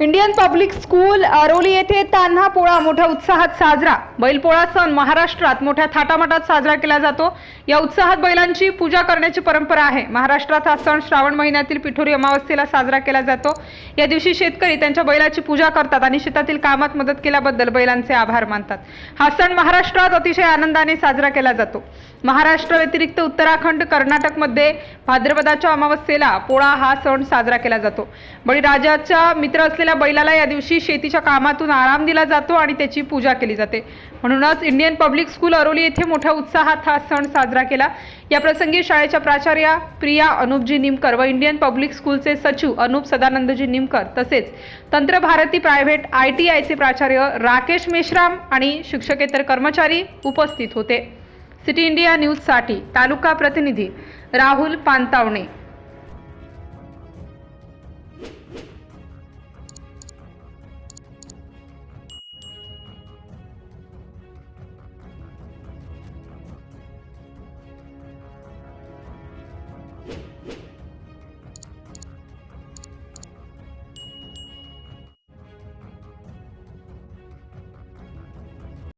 Indian public school Aroli येथे तान्हा पोळा मोठ्या उत्साहात साजरा. बैलपोळा सण महाराष्ट्रात मोठ्या थाटामाटात साजरा केला जातो. या उत्साहात बैलांची पूजा करण्याची परंपरा आहे. महाराष्ट्रात हा सण श्रावण महिन्यातील पिठोरी अमावस्येला साजरा केला जातो. या दिवशी शेतकरी त्यांच्या बैलाची पूजा करतात आणि शेतातील कामात मदत केल्याबद्दल बैलांचे आभार मानतात. हा सण महाराष्ट्रात अतिशय आनंदाने साजरा केला जातो. महाराष्ट्र व्यतिरिक्त उत्तराखंड कर्नाटकमध्ये भाद्रपदाच्या अमावस्येला पोळा हा सण साजरा केला जातो. बळीराजाचा मित्र असलेल्या बैलाला या दिवशी शेतीच्या कामातून आराम दिला जातो आणि त्याची पूजा केली जाते. म्हणूनच इंडियन पब्लिक स्कूल अरोली येथे मोठ्या उत्साहात हा सण साजरा केला. या प्रसंगी शाळेच्या प्राचार्या प्रिया अनुपजी निमकर व इंडियन पब्लिक स्कूलचे सचिव अनुप सदानंदजी निमकर तसेच तंत्र भारती प्रायव्हेट आय टी आयचे प्राचार्य राकेश मेश्राम आणि शिक्षकेतर कर्मचारी उपस्थित होते. सिटी इंडिया न्यूजसाठी तालुका प्रतिनिधी राहुल पानतावणे.